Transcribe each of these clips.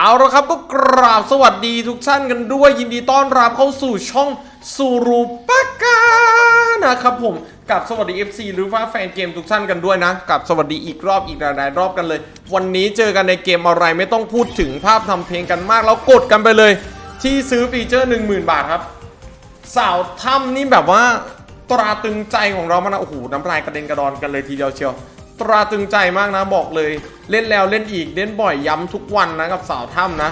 เอาละครับก็กราบสวัสดีทุกท่านกันด้วยยินดีต้อนรับเข้าสู่ช่องสูรูปากานะครับผมกับสวัสดี FC หรือว่าแฟนเกมทุกท่านกันด้วยนะกับสวัสดีอีกรอบอีกหลายๆรอบกันเลย วันนี้เจอกันในเกมอะไรไม่ต้องพูดถึงภาพทำเพลงกันมาก แล้วกดกันไปเลย ที่ซื้อฟีเจอร์ 10,000 บาทครับ สาวถ้ำนี่แบบว่าตราตึงใจของเรามันนะโอ้โหน้ำลายกระเด็นกระดอนกันเลยทีเดียวเชียว ตราตึงใจมากนะบอกเลย เล่นแล้วเล่นอีกเล่นบ่อยย้ำทุกวันนะกับสาวถ้ำนะ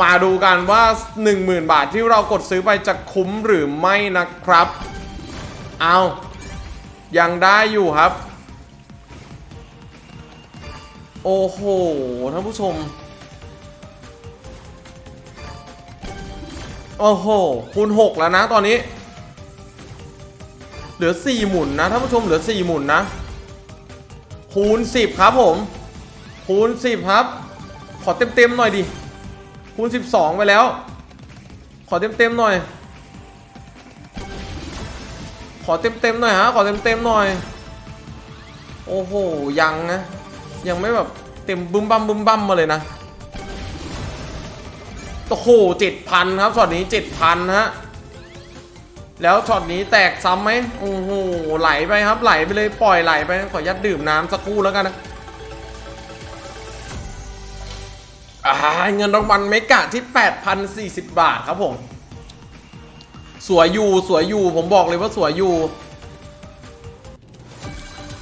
มาดูกันว่า 10,000 บาทที่เรากดซื้อไปจะคุ้มหรือไม่นะครับ เอายังได้อยู่ครับ โอ้โหท่านผู้ชม โอ้โหคูณ6แล้วนะตอนนี้ เหลือ 4 หมุนนะท่านผู้ชมเหลือ 4 หมุนนะ คูณ10 ครับผม คูณ 10 ครับ ขอเต็มๆหน่อยดิ คูณ 12 ไปแล้ว ขอเต็มๆหน่อย ขอเต็มๆหน่อยฮะ ขอเต็มๆหน่อย โอ้โห ยังนะ ยังไม่แบบเต็มบึ้มบั้มบึ้มบั้มมาเลยนะ โอ้โหเจ็ดพันครับช็อตนี้เจ็ดพันฮะ แล้วช็อตนี้แตกซ้ำไหมโอ้โหไหลไปครับไหลไปเลยปล่อยไหลไปขอยัดดื่มน้ำสักครู่แล้วกันนะอ่าเงินรางวัลเมกะที่ 8,040 บาทครับผม สวยอยู่สวยอยู่ผมบอกเลยว่าสวยอยู่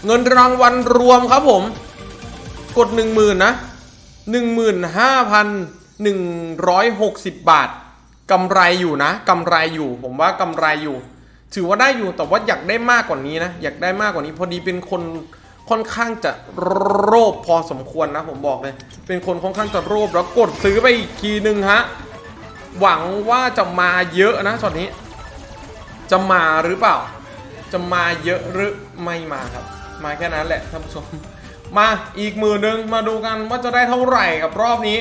เงินรางวัลรวมครับผม กด 10,000 นะ 15,160 บาท กำไรอยู่นะกำไรอยู่ ผมว่ากำไรอยู่ ถือว่าได้อยู่แต่ว่าอยากได้มากกว่านี้นะ อยากได้มากกว่านี้ พอดีเป็นคนค่อนข้างจะโรบพอสมควรนะ ผมบอกเลย เป็นคนค่อนข้างจะโรบแล้วกดซื้อไปอีกทีนึงฮะหวังว่าจะมาเยอะนะช็อตนี้ จะมาหรือเปล่า จะมาเยอะหรือไม่มาครับ มาแค่นั้นแหละท่านผู้ชมมาอีกมือนึงมาดูกันว่าจะได้เท่าไหร่กับรอบนี้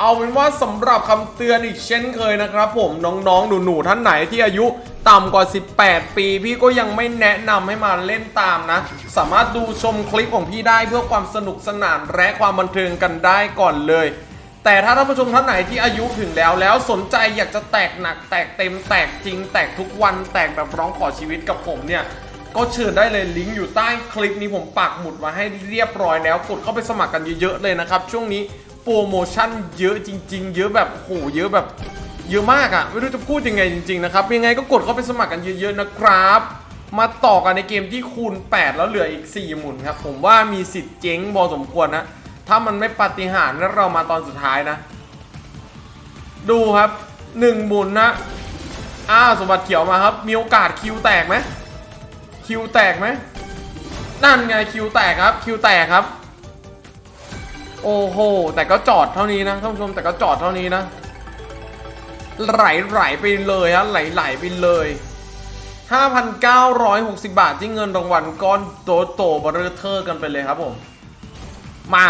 เอาเป็นว่าสำหรับคำเตือนอีกเช่นเคยนะครับ ผมน้องๆหนูๆท่านไหนที่อายุต่ำกว่า 18 ปี พี่ก็ยังไม่แนะนำให้มาเล่นตามนะ สามารถดูชมคลิปของพี่ได้เพื่อความสนุกสนานและความบันเทิงกันได้ก่อนเลย แต่ถ้าท่านผู้ชมท่านไหนที่อายุถึงแล้วแล้วสนใจอยากจะแตกหนัก แตกเต็มแตกจริง แตกทุกวันแตกแบบร้องขอชีวิตกับผมเนี่ยก็เชิญได้เลยลิงก์อยู่ใต้คลิปนี้ผมปักหมุดมาให้เรียบร้อยแล้วกดเข้าไปสมัครกันเยอะๆเลยนะครับ ช่วงนี้ โปรโมชั่นเยอะจริง ๆ เยอะแบบโหเยอะแบบเยอะมากอะไม่รู้จะพูดยังไงจริง ๆ นะครับ ยังไงก็กดเข้าไปสมัครกันเยอะๆนะครับ มาต่อกันในเกมที่คูณ 8 แล้วเหลืออีก 4 หมุนครับ ผมว่ามีสิทธิ์เจ๊งพอสมควรนะ ถ้ามันไม่ปฏิหารแล้วเรามาตอนสุดท้ายนะ ดูครับ 1 หมุนนะ อ้าวสมบัติเขียวมาครับ มีโอกาสคิวแตกไหมคิวแตกไหมนั่นไงคิวแตกครับ คิวแตกครับ โอ้โห แต่ก็จอดเท่านี้นะท่านผู้ชมแต่ก็จอดเท่านี้นะ ไหลไหลไปเลยฮะไหลไหลไปเลย 5,960 บาทที่เงินรางวัลก้อนโตโตบรเทอร์กันไปเลยครับผม มา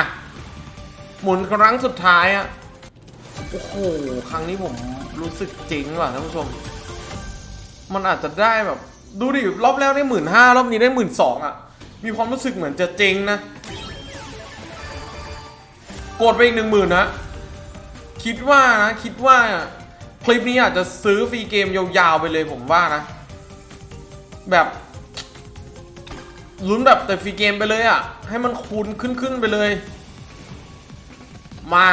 หมุนครั้งสุดท้ายอะโอ้โห ครั้งนี้ผมรู้สึกเจ๋งว่ะท่านผู้ชม มันอาจจะได้แบบ ดูดิ รอบแรกได้หมื่นห้ารอบนี้ได้หมื่นสองอะ มีความรู้สึกเหมือนจะเจ๊งนะ กดไปอีกหนึ่งหมื่นนะ คิดว่านะ คิดว่า คลิปนี้อาจจะซื้อฟรีเกมยาวๆไปเลยผมว่านะ แบบลุ้นแบบแต่ฟรีเกมไปเลยอะ ให้มันคูณขึ้นๆไปเลย มา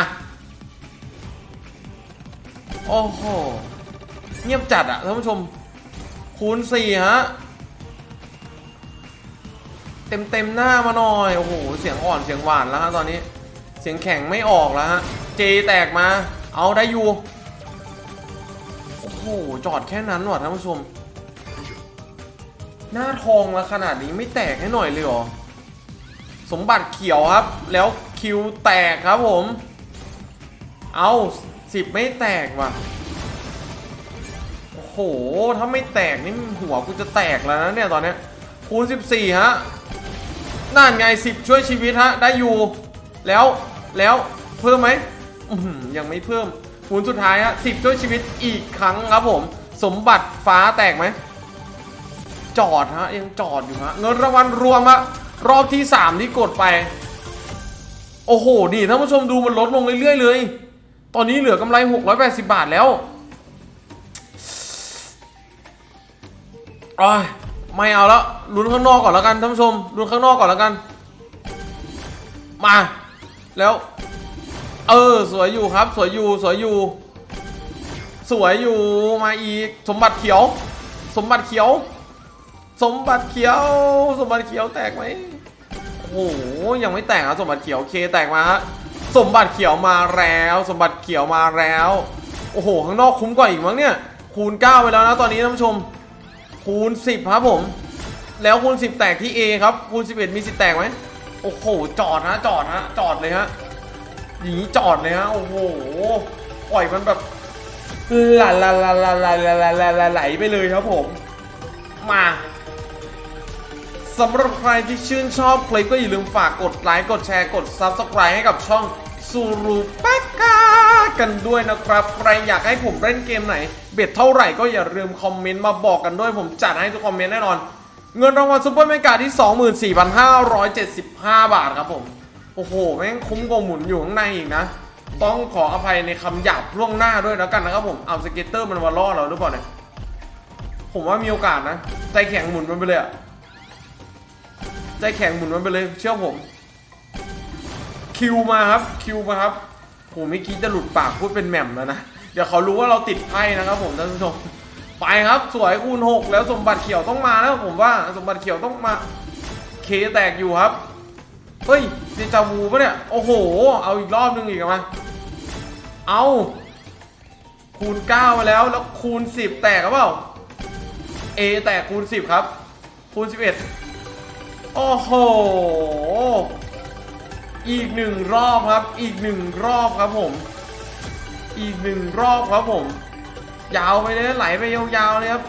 โอ้โห เงียบจัดอะท่านผู้ชม คูณสี่ฮะเต็มเต็มๆหน้ามาหน่อย โอ้โห เสียงอ่อนเสียงหวานแล้วฮะตอนนี้ เสียงแข็งไม่ออกแล้วฮะเจแตกมา เอาได้อยู่ โอ้โห จอดแค่นั้นว่ะท่านผู้ชม หน้าทองมาขนาดนี้ไม่แตกให้หน่อยเลยเหรอ สมบัติเขียวครับ แล้วคิวแตกครับผม เอาสิบไม่แตกว่ะ โอ้โห ถ้าไม่แตกนี่หัวกูจะแตกแล้วนะเนี่ยตอนเนี้ยคูณ14 ฮะ นั่นไง 10 ช่วยชีวิตฮะ ได้อยู่ แล้ว แล้วเพิ่มไหมยังไม่เพิ่มคูณสุดท้ายฮะ10ช่วยชีวิตอีกครั้งครับผม สมบัติฟ้าแตกไหม จอดฮะ ยังจอดอยู่ฮะ เงินรางวัลรวมฮะ รอบที่3ที่กดไป โอ้โห นี่ท่านผู้ชมดูมันลดลงเรื่อยๆเลย ตอนนี้เหลือกำไร 680 บาทแล้วอ้ายไม่เอาแล้วลุ้นข้างนอกก่อนแล้วกันท่านผู้ชมลุ้นข้างนอกก่อนแล้วกัน มา แล้ว เออ สวยอยู่ครับ สวยอยู่ สวยอยู่ สวยอยู่ มาอีก สมบัติเขียว สมบัติเขียว สมบัติเขียว สมบัติเขียวแตกไหมโอ้โห ยังไม่แตกครับสมบัติเขียวเคแตกมาฮะสมบัติเขียวมาแล้ว สมบัติเขียวมาแล้ว โอ้โห ข้างนอกคุ้มกว่าอีกมั้งเนี่ย คูณ 9 ไปแล้วนะตอนนี้ท่านผู้ชม คูณ 10 ครับผม แล้วคูณ 10 แตกที่ A ครับ คูณ 11 มีสิทธิ์แตกไหม โอ้โห จอดฮะจอดฮะจอดเลยฮะอย่างนี้จอดเลยฮะโอ้โห ปล่อยมันแบบไหลไหลไหลไหลไหลไหลไหลไหลไหลไหลไปเลยครับผม มาสำหรับใครที่ชื่นชอบคลิปก็อย่าลืมฝากกดไลค์กดแชร์กด Subscribe ให้กับช่องซูรูปากากันด้วยนะครับ ใครอยากให้ผมเล่นเกมไหน เบ็ดเท่าไหร่ก็อย่าลืมคอมเมนต์มาบอกกันด้วยผมจัดให้ทุกคอมเมนต์แน่นอน เงินรางวัลซุปเปอร์เมกาที่ 24,575 บาทครับผม โอ้โห แม่งคุ้มกว่าหมุนอยู่ข้างในอีกนะ ต้องขออภัยในคำหยาบล่วงหน้าด้วยแล้วกันนะครับผม เอาสเก็ตเตอร์มันมาล่อเราหรือเปล่าเนี่ย ผมว่ามีโอกาสนะ ใจแข็งหมุนมันไปเลยอะใจแข็งหมุนมันไปเลย เชื่อผม คิวมาครับ คิวมาครับ ผมไม่คิดจะหลุดปากพูดเป็นแหม่มแล้วนะ เดี๋ยวเขารู้ว่าเราติดไพ่นะครับผมท่านผู้ชม ไปครับสวยคูณหกแล้วสมบัติเขียวต้องมาแล้วผมว่าสมบัติเขียวต้องมา เคแตกอยู่ครับเฮ้ยเดจาวูปะเนี่ยโอ้โห เอาอีกรอบนึงอีกมาเอาคูณ9มาแล้วแล้วคูณ 10 แตกหรือเปล่า A แตกคูณ 10 ครับ คูณ 11 โอ้โห อีกหนึ่งรอบครับ อีกหนึ่งรอบครับผม อีกหนึ่งรอบครับผม ยาวไปเลยไหลไปยาวๆเลยครับ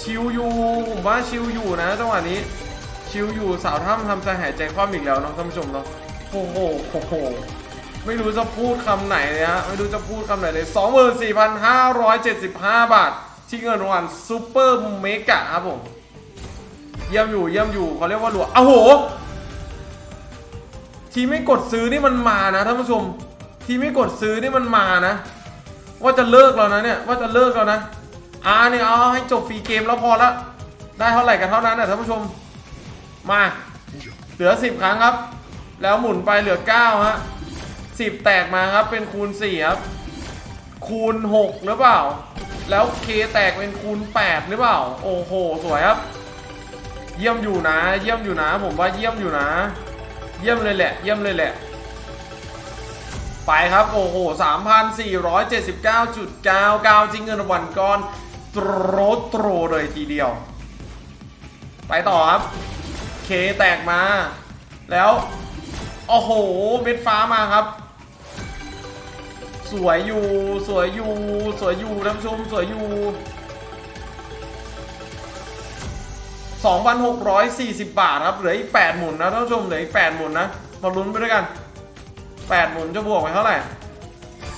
ชิวอยู่ผมว่าชิวอยู่นะจังหวะนี้ ชิวอยู่สาวถ้ำทำใจหายใจคว่ำอีกแล้วเนาะท่านผู้ชมเนาะโอ้โหโอ้โหไม่รู้จะพูดคำไหนเลยฮะไม่รู้จะพูดคำไหนเลย 24,575 บาท ที่เงินรางวัลซูเปอร์เมกะครับผมเยี่ยมอยู่เยี่ยมอยู่เขาเรียกว่าหลวงอ้โห ทีไม่กดซื้อนี่มันมานะท่านผู้ชม ทีไม่กดซื้อนี่มันมานะ ว่าจะเลิกแล้วนะเนี่ยว่าจะเลิกแล้วนะอ่าเนี่ยเอาให้จบฟรีเกมแล้วพอละได้เท่าไหร่กันเท่านั้นนะท่านผู้ชมมาเหลือ 10 ครั้งครับ แล้วหมุนไปเหลือ9ฮะ10 แตกมาครับเป็นคูณ4ครับคูณ 6 หรือเปล่า แล้วเคแตกเป็นคูณ 8 หรือเปล่า โอ้โห สวยครับ เยี่ยมอยู่นะ เยี่ยมอยู่นะ ผมว่าเยี่ยมอยู่นะ เยี่ยมเลยแหละ เยี่ยมเลยแหละ ไปครับ โอ้โห 3,479.99 จริงเงินรางวัลก้อนโตรโตรเลยทีเดียว ไปต่อครับ เคแตกมา แล้ว โอ้โห เม็ดฟ้ามาครับ สวยอยู่ สวยอยู่ สวยอยู่ท่านผู้ชม สวยอยู่2,640 บาทครับ เหลืออีก 8 หมุนนะท่านผู้ชม เหลืออีก 8 หมุนนะ มาลุ้นไปด้วยกัน 8หมุนจะบวกไปเท่าไหร่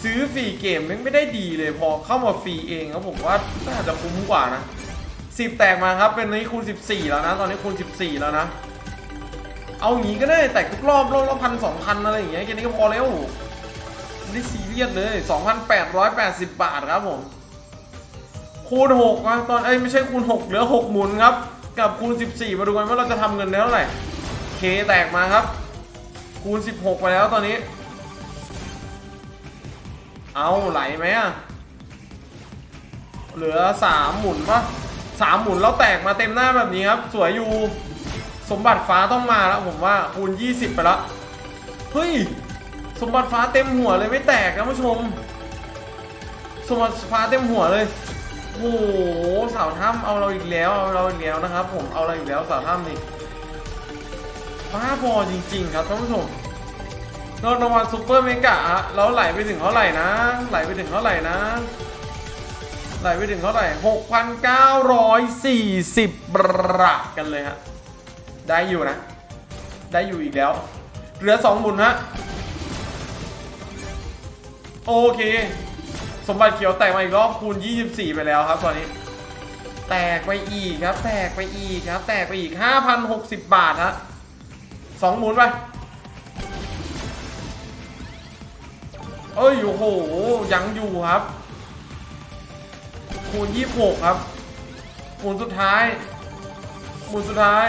ซื้อฟรีเกมมันไม่ได้ดีเลยพอเข้ามาฟรีเองครับผมว่าน่าจะคุ้มกว่านะ10 แตกมาครับเป็นนี้คูณ 14 แล้วนะ ตอนนี้คูณ 14 แล้วนะ เอาอย่างนี้ก็ได้แตกทุกรอบรอบละพันสองพันอะไรอย่างเงี้ยแค่นี้ก็พอแล้วไม่ได้ซีเรียสเลย 2,880 บาทครับผมคูณ6นะตอนเอ้ยไม่ใช่คูณ 6 เหลือ 6 หมุนครับ กับคูณ 14 มาดูกันว่าเราจะทำเงินได้เท่าไหร่เคแตกมาครับ คูณ 16 ไปแล้วตอนนี้ เอาไหลไหมอะเหลือ3หมุนปะสามหมุนแล้วแตกมาเต็มหน้าแบบนี้ครับ สวยอยู่ สมบัติฟ้าต้องมาแล้วผมว่าคูณ20 ไปแล้วเฮ้ย สมบัติฟ้าเต็มหัวเลยไม่แตกนะผู้ชม สมบัติฟ้าเต็มหัวเลยโอ้โหสาวถ้ำเอาเราอีกแล้วเอาเราอีกแล้วนะครับ ผมเอาเราอีกแล้วสาวถ้ำนี่บ้าบอจริง ๆ ครับท่านผู้ชม เงินรางวัลซูเปอร์เมกะฮะแล้วไหลไปถึงเท่าไหร่นะ ไหลไปถึงเท่าไหร่นะ ไหลไปถึงเท่าไหร่6,940บาทกันเลยฮะ ได้อยู่นะ ได้อยู่อีกแล้ว เหลือ2หมุนฮะ โอเค สมบัติเขียวแตกมาอีกรอบคูณ 24 ไปแล้วครับตอนนี้ แตกไปอีกครับ แตกไปอีกครับ แตกไปอีก 5,060 บาทฮะสองหมุนไป เอ้ยโอ้โหยังอยู่ครับ คูณยี่หกครับหมุนสุดท้ายหมุนสุดท้าย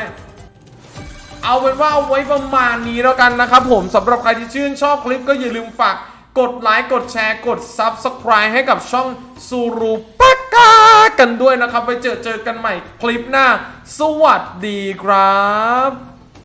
เอาเป็นว่าเอาไว้ประมาณนี้แล้วกันนะครับผมสำหรับใครที่ชื่นชอบคลิปก็อย่าลืมฝากกดไลค์กดแชร์กด Subscribe ให้กับช่องซูรูปากากันด้วยนะครับ ไปเจอเจอกันใหม่คลิปหน้า สวัสดีครับ